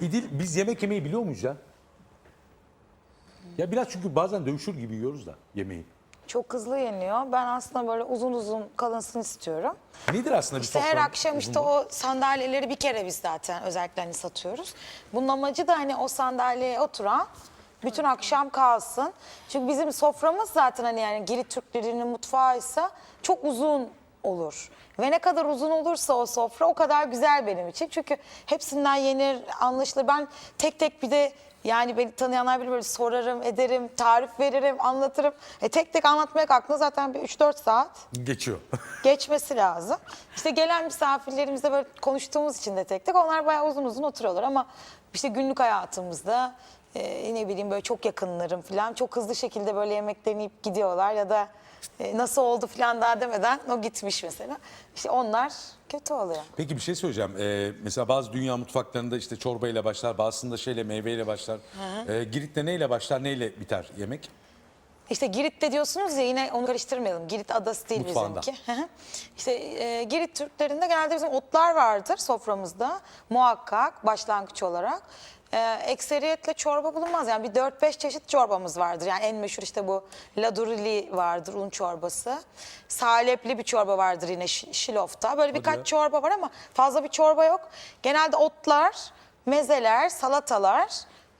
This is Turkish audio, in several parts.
İdil biz yemek yemeyi biliyor muyuz ya? Ya biraz çünkü bazen dövüşür gibi yiyoruz da yemeği. Çok hızlı yeniyor. Ben aslında böyle uzun uzun kalınsın istiyorum. Nedir aslında bir İşte her sofranın akşam işte uzunluğu? o sandalyeleri bir kere biz zaten özellikle hani satıyoruz. Bunun amacı da hani o sandalyeye oturan bütün akşam kalsın. Çünkü bizim soframız zaten hani yani Girit Türklerinin mutfağıysa çok uzun olur. Ve ne kadar uzun olursa o sofra o kadar güzel benim için. Çünkü hepsinden yenir, anlaşılır. Ben tek tek bir de yani beni tanıyanlar bilir böyle sorarım, ederim, tarif veririm, anlatırım. E tek tek anlatmaya kalktığında zaten bir 3-4 saat Geçiyor. geçmesi lazım. İşte gelen misafirlerimizle böyle konuştuğumuz için de tek tek onlar bayağı uzun uzun oturuyorlar ama işte günlük hayatımızda e, ne bileyim böyle çok yakınlarım falan çok hızlı şekilde böyle yemek deneyip gidiyorlar ya da e, nasıl oldu falan daha demeden o gitmiş mesela. İşte onlar kötü oluyor. Peki bir şey söyleyeceğim. Ee, mesela bazı dünya mutfaklarında işte çorbayla başlar, bazısında şeyle meyveyle başlar. Ee, Girit'te neyle başlar, neyle biter yemek? İşte Girit'te diyorsunuz ya yine onu karıştırmayalım. Girit adası değil Mutfağında. bizimki. İşte e, Girit Türklerinde genelde bizim otlar vardır soframızda muhakkak başlangıç olarak. E, ekseriyetle çorba bulunmaz. Yani bir 4-5 çeşit çorbamız vardır. Yani en meşhur işte bu ladurili vardır un çorbası. Salepli bir çorba vardır yine şi- şilofta. Böyle birkaç ya. çorba var ama fazla bir çorba yok. Genelde otlar, mezeler, salatalar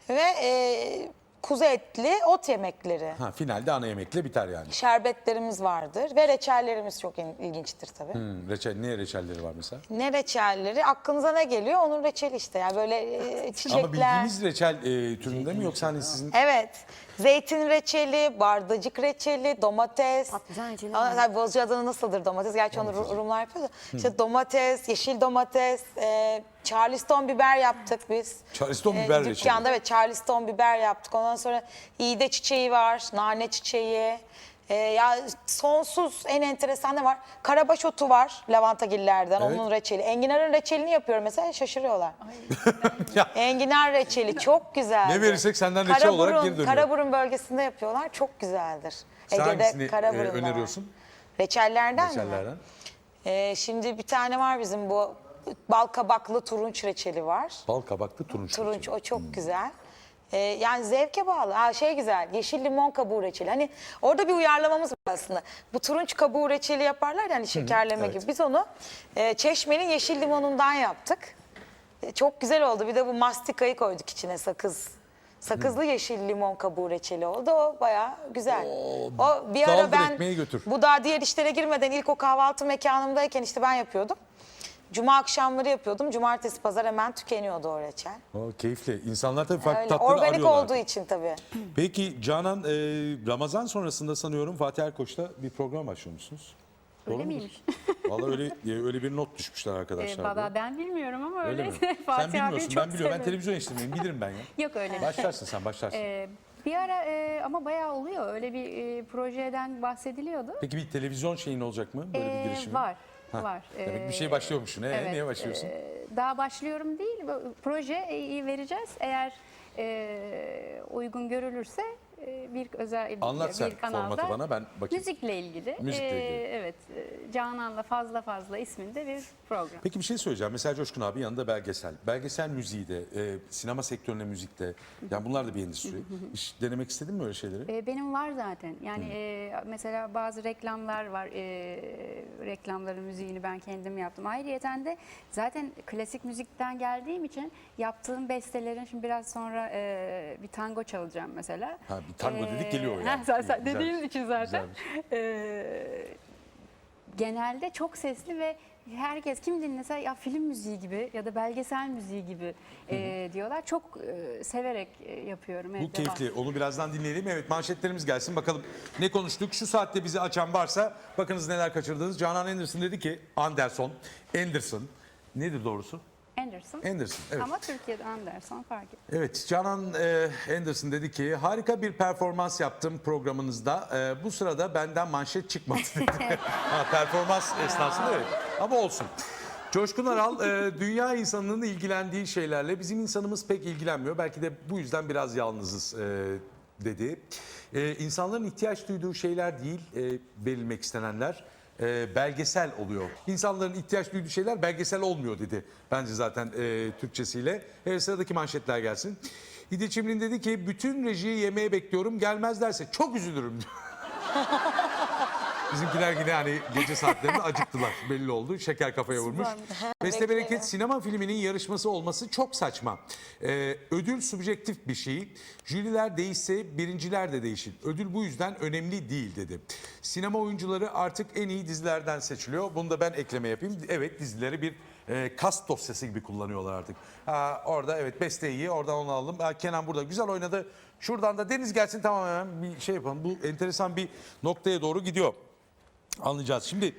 ve e, kuzu etli ot yemekleri. Ha, finalde ana yemekle biter yani. Şerbetlerimiz vardır ve reçellerimiz çok il- ilginçtir tabii. Hmm, reçel, ne reçelleri var mesela? Ne reçelleri? Aklınıza ne geliyor? Onun reçeli işte. Yani böyle e, çiçekler. Ama bildiğimiz reçel e, türünde mi yoksa hani sizin... Evet. Zeytin reçeli, bardacık reçeli, domates. Patlıcan reçeli Ama var. tabii Bozcaada'nın nasıldır domates? Gerçi onu Ru- Rumlar yapıyor da. İşte domates, yeşil domates, e, Charleston biber yaptık biz. Charleston biber reçeli. Dükkanda evet Charleston biber yaptık. Ondan sonra iğde çiçeği var, nane çiçeği. E, ya sonsuz en enteresan ne var? Karabaş otu var lavantagillerden Evet. onun reçeli. Enginarın reçelini yapıyorum mesela şaşırıyorlar. Ya, Enginar reçeli çok güzel. Ne verirsek senden reçel olarak geri dönüyor. Karaburun bölgesinde yapıyorlar. Çok güzeldir. Sen hangisini, e, Karaburun'da var. öneriyorsun? Reçellerden mi? reçellerden? Ee, şimdi bir tane var bizim bu bal kabaklı turunç reçeli var. Bal kabaklı turunç. Turunç reçeli. o çok güzel. Ee, yani zevke bağlı. Ha, şey güzel, yeşil limon kabuğu reçeli. Hani orada bir uyarlamamız var aslında. Bu turunç kabuğu reçeli yaparlar yani şekerleme evet. gibi. Biz onu e, çeşmenin yeşil limonundan yaptık. E, çok güzel oldu. Bir de bu mastikayı koyduk içine sakız. Sakızlı yeşil limon kabuğu reçeli oldu. O bayağı güzel. o bir ara ben bu daha diğer işlere girmeden ilk o kahvaltı mekanımdayken işte ben yapıyordum. Cuma akşamları yapıyordum. Cumartesi pazar hemen tükeniyordu o reçel. O, keyifli. İnsanlar tabii farklı Öyle. tatları Organik arıyorlar. olduğu için tabii. Peki Canan, e, Ramazan sonrasında sanıyorum Fatih Erkoç'ta bir program başlıyormuşsunuz. Öyle Doğru miymiş? Valla öyle e, öyle bir not düşmüşler Ee, arkadaşlar. Valla ben bilmiyorum ama öyle öyle. Sen Fatih abiyi bilmiyorsun çok ben biliyorum. Ben severim. televizyon işlemeyim bilirim ben ya. Yok öyle. Başlarsın sen başlarsın. Ee, bir ara e, ama bayağı oluyor. Öyle bir e, projeden bahsediliyordu. Peki bir televizyon şeyin olacak mı? Böyle bir Ee, girişimin? var. Var. Demek bir Ee, şey başlıyormuşsun. Ee, evet, Niye başlıyorsun? e, daha başlıyorum değil. bu Proje vereceğiz. Eğer e, uygun görülürse e, bir özel Anlat bir sen kanalda formatı bana, ben bakayım. Müzikle ilgili. Müzikle e, ilgili. evet. e, Canan'la fazla fazla isminde bir program. Peki bir şey söyleyeceğim. Mesela Coşkun abi yanında belgesel. Belgesel müziği de, e, sinema sektörüne müzikte. Yani bunlar da bir endüstri. Hiç denemek istedin mi öyle şeyleri? E, Benim var zaten. Yani e, mesela bazı reklamlar var. E, reklamların müziğini ben kendim yaptım. Ayrıyeten de zaten klasik müzikten geldiğim için yaptığım bestelerin şimdi biraz sonra e, bir tango çalacağım mesela. Ha, tango dedik geliyor yani. sen- sen Güzelmiş. dediğin için zaten. Güzelmiş. E, genelde çok sesli ve herkes kim dinlese ya film müziği gibi ya da belgesel müziği gibi e, diyorlar. Çok e, severek e, yapıyorum. Bu evde var. keyifli. Onu birazdan dinleyelim. Evet manşetlerimiz gelsin. Bakalım ne konuştuk? Şu saatte bizi açan varsa bakınız neler kaçırdınız. Canan Anderson dedi ki Anderson, Anderson. Nedir doğrusu? Anderson. Anderson. Evet. Ama Türkiye'de Anderson fark et. Evet Canan e, Anderson dedi ki harika bir performans yaptım programınızda. E, bu sırada benden manşet çıkmadı dedi. ha, performans esnasında evet. Ama olsun. Coşkun Aral e, dünya insanının ilgilendiği şeylerle bizim insanımız pek ilgilenmiyor. Belki de bu yüzden biraz yalnızız e, dedi. E, insanların ihtiyaç duyduğu şeyler değil e, verilmek istenenler. E, belgesel oluyor. İnsanların ihtiyaç duyduğu şeyler belgesel olmuyor dedi. Bence zaten e, Türkçesiyle. Evet, sıradaki manşetler gelsin. İdi Çimrin dedi ki bütün rejiyi yemeğe bekliyorum gelmezlerse çok üzülürüm. Bizimkiler yine hani gece saatlerinde acıktılar belli oldu. Şeker kafaya vurmuş. Beste. Bereket sinema filminin yarışması olması çok saçma. Ee, ödül subjektif bir şey. Jüriler değişse birinciler de değişir. Ödül bu yüzden önemli değil dedi. Sinema oyuncuları artık en iyi dizilerden seçiliyor. Bunu da ben ekleme yapayım. Evet dizileri bir e, kast dosyası gibi kullanıyorlar artık. Ha, orada evet Beste iyi oradan onu aldım. Ha, Kenan burada güzel oynadı. Şuradan da Deniz gelsin tamam hemen bir şey yapalım. Bu enteresan bir noktaya doğru gidiyor. Anlayacağız. Şimdi